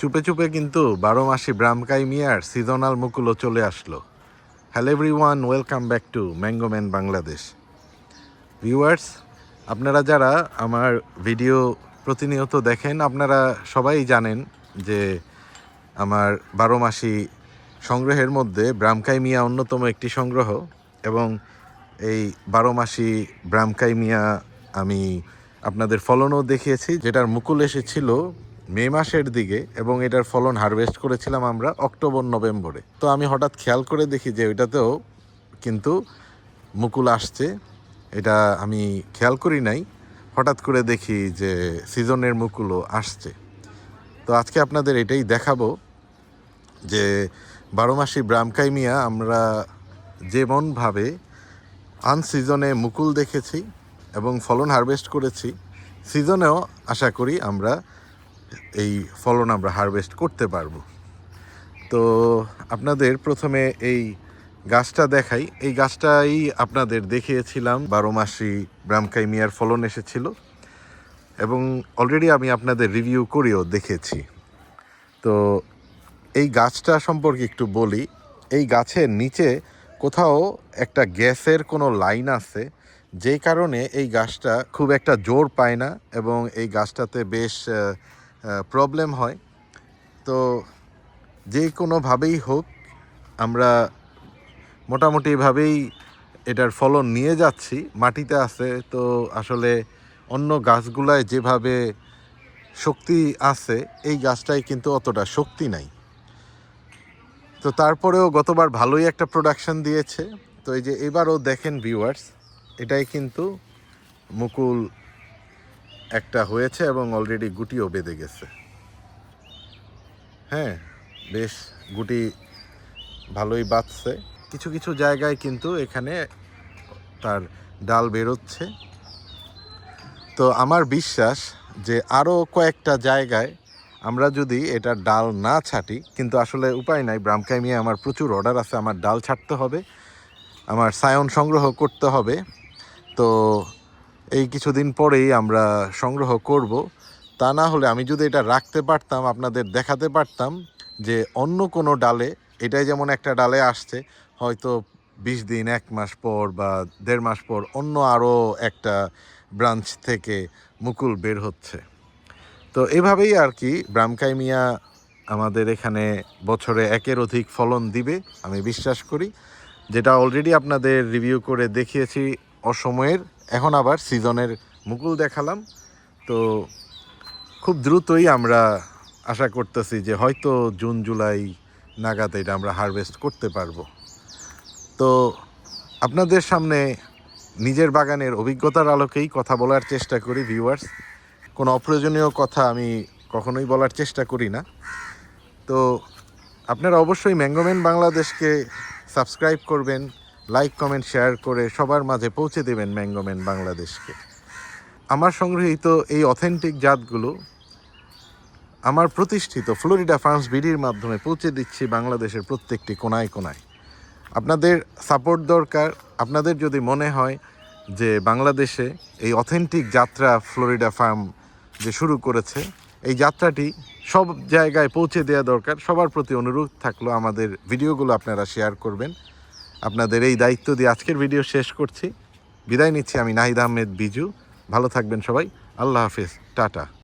চুপে চুপে কিন্তু বারো মাসি ব্রামকাই মিয়ার সিজনাল মুকুলও চলে আসলো। Hello everyone welcome back to mango man Bangladesh viewers আপনারা যারা আমার ভিডিও প্রতিনিয়ত দেখেন, আপনারা সবাই জানেন যে আমার বারো মাসি সংগ্রহের মধ্যে ব্রামকাই মিয়া অন্যতম একটি সংগ্রহ এবং এই বারো মাসি ব্রামকাই মিয়া আমি আপনাদের ফলনও দেখিয়েছি, যেটার মুকুল এসেছিল মে মাসের দিকে এবং এটার ফলন হারভেস্ট করেছিলাম আমরা অক্টোবর, নভেম্বরে। তো আমি হঠাৎ খেয়াল করে দেখি যে ওইটাতেও কিন্তু মুকুল আসছে। এটা আমি খেয়াল করি নাই। হঠাৎ করে দেখি যে সিজনের মুকুলও আসছে। তো আজকে আপনাদের এটাই দেখাবো যে বারো মাসি ব্রামকাই মিয়া আমরা যেমনভাবে আনসিজনে মুকুল দেখেছি এবং ফলন হারভেস্ট করেছি, সিজনেও আশা করি আমরা এই ফলন আমরা হারভেস্ট করতে পারব। তো আপনাদের প্রথমে এই গাছটা দেখাই। এই গাছটাই আপনাদের দেখিয়েছিলাম, বারো মাসি ব্রামকাই মিয়ার ফলন এসেছিল এবং অলরেডি আমি আপনাদের রিভিউ করেও দেখেছি। তো এই গাছটা সম্পর্কে একটু বলি, এই গাছের নিচে কোথাও একটা গ্যাসের কোনো লাইন আছে, যে কারণে এই গাছটা খুব একটা জোর পায় না এবং এই গাছটাতে বেশ প্রবলেম হয়। তো যে কোনোভাবেই হোক, আমরা মোটামুটিভাবেই এটার ফলন নিয়ে যাচ্ছি। মাটিতে আছে, তো আসলে অন্য গাছগুলায় যেভাবে শক্তি আছে, এই গাছটায় কিন্তু অতটা শক্তি নাই। তো তারপরেও গতবার ভালোই একটা প্রোডাকশন দিয়েছে। তো এই যে এবারও দেখেন ভিউয়ার্স এটাই কিন্তু মুকুল একটা হয়েছে এবং অলরেডি গুটিও বেঁধে গেছে। হ্যাঁ বেশ গুটি ভালোই বাঁচছে কিছু কিছু জায়গায় কিন্তু এখানে তার ডাল বেরোচ্ছে। তো আমার বিশ্বাস যে আরও কয়েকটা জায়গায় আমরা যদি এটা ডাল না ছাটি, কিন্তু আসলে উপায় নাই ব্রামকাই মিয়া আমার প্রচুর অর্ডার আছে, আমার ডাল ছাড়তে হবে, আমার সায়ন সংগ্রহ করতে হবে। তো এই কিছুদিন পরেই আমরা সংগ্রহ করব। তা না হলে আমি যদি এটা রাখতে পারতাম, আপনাদের দেখাতে পারতাম যে অন্য কোনো ডালে, এটাই যেমন একটা ডালে আসছে, হয়তো বিশ দিন, এক মাস পর বা দেড় মাস পর অন্য আরও একটা ব্রাঞ্চ থেকে মুকুল বের হচ্ছে। তো এভাবেই আর কি ব্রামকাই মিয়া আমাদের এখানে বছরে একের অধিক ফলন দিবে, আমি বিশ্বাস করি। যেটা অলরেডি আপনাদের রিভিউ করে দেখিয়েছি, অসময়ের এখন আবার সিজনের মুকুল দেখালাম। তো খুব দ্রুতই আমরা আশা করতেছি যে হয়তো জুন, জুলাই নাগাদ এটা আমরা হারভেস্ট করতে পারব। তো আপনাদের সামনে নিজের বাগানের অভিজ্ঞতার আলোকেই কথা বলার চেষ্টা করি ভিউয়ার্স কোনো অপ্রয়োজনীয় কথা আমি কখনোই বলার চেষ্টা করি না। তো আপনারা অবশ্যই ম্যাঙ্গোম্যান বাংলাদেশকে সাবস্ক্রাইব করবেন লাইক কমেন্ট শেয়ার করে সবার মাঝে পৌঁছে দেবেন ম্যাঙ্গোম্যান বাংলাদেশকে আমার সংগৃহীত এই অথেন্টিক জাতগুলো আমার প্রতিষ্ঠিত ফ্লোরিডা ফার্মস বিডির মাধ্যমে পৌঁছে দিচ্ছি বাংলাদেশের প্রত্যেকটি কোনায় কোনায়। আপনাদের সাপোর্ট দরকার। আপনাদের যদি মনে হয় যে বাংলাদেশে এই অথেন্টিক যাত্রা ফ্লোরিডা ফার্ম যে শুরু করেছে, এই যাত্রাটি সব জায়গায় পৌঁছে দেওয়া দরকার। সবার প্রতি অনুরোধ থাকল আমাদের ভিডিওগুলো আপনারা শেয়ার করবেন। আপনাদের এই দায়িত্ব দিয়ে আজকের ভিডিও শেষ করছি। বিদায় নিচ্ছি আমি নাহিদ আহমেদ বিজু। ভালো থাকবেন সবাই। আল্লাহ হাফিজ। টাটা।